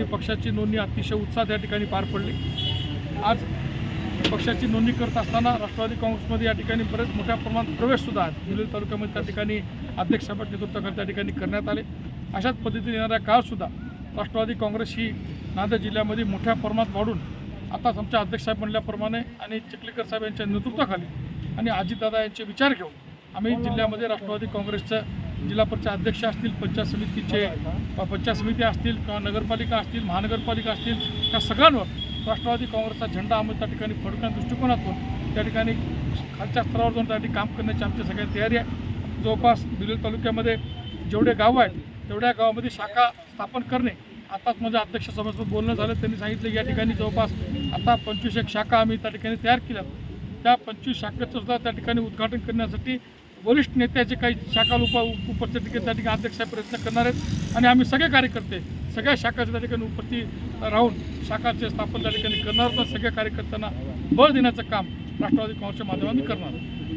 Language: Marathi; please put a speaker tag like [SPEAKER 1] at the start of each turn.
[SPEAKER 1] ठिकाणी पक्षाची नोंदणी अतिशय उत्साह त्या ठिकाणी पार पडली. आज पक्षाची नोंदणी करत असताना राष्ट्रवादी काँग्रेसमध्ये या ठिकाणी बरेच मोठ्या प्रमाणात प्रवेशसुद्धा आहेत. दिल्ली तालुक्यामध्ये त्या ठिकाणी अध्यक्षपद नेतृत्वाखाली त्या ठिकाणी करण्यात आले. अशाच पद्धतीने येणाऱ्या काळसुद्धा राष्ट्रवादी काँग्रेस ही नांदेड जिल्ह्यामध्ये मोठ्या प्रमाणात वाढून आताच आमच्या अध्यक्षसाहेब म्हणल्याप्रमाणे आणि चिखलीकर साहेब यांच्या नेतृत्वाखाली आणि अजितदादा यांचे विचार घेऊन आम्ही जिल्ह्यामध्ये राष्ट्रवादी काँग्रेसचं जिल्हा परिषद अध्यक्ष असतील पंचायत समितीचे पंचायत समिती असतील किंवा नगरपालिका असतील महानगरपालिका असतील त्या सगळ्यांवर राष्ट्रवादी काँग्रेसचा झेंडा आम्ही त्या ठिकाणी फडकण्या दृष्टिकोनातून त्या ठिकाणी खालच्या स्तरावर जाऊन त्या ठिकाणी काम करण्याची आमची सगळ्यात तयारी आहे. जवळपास बिलोल तालुक्यामध्ये जेवढे गावं आहेत तेवढ्या गावामध्ये शाखा स्थापन करणे आताच माझ्या अध्यक्षसभेसोबत बोलणं झालं त्यांनी सांगितलं की या ठिकाणी जवळपास आता पंचवीस एक शाखा आम्ही त्या ठिकाणी तयार केल्या त्या पंचवीस शाखेचं सुद्धा त्या ठिकाणी उद्घाटन करण्यासाठी वरिष्ठ नेत्याचे काही शाखा उप उपस्थित त्या ठिकाणी अध्यक्ष प्रयत्न करणार आहेत. आणि आम्ही सगळे कार्यकर्ते सगळ्या शाखाच्या त्या ठिकाणी उपस्थित राहून शाखाचे स्थापन त्या ठिकाणी करणार तर सगळ्या कार्यकर्त्यांना बळ देण्याचं काम राष्ट्रवादी काँग्रेसच्या माध्यमातून करणार आहोत.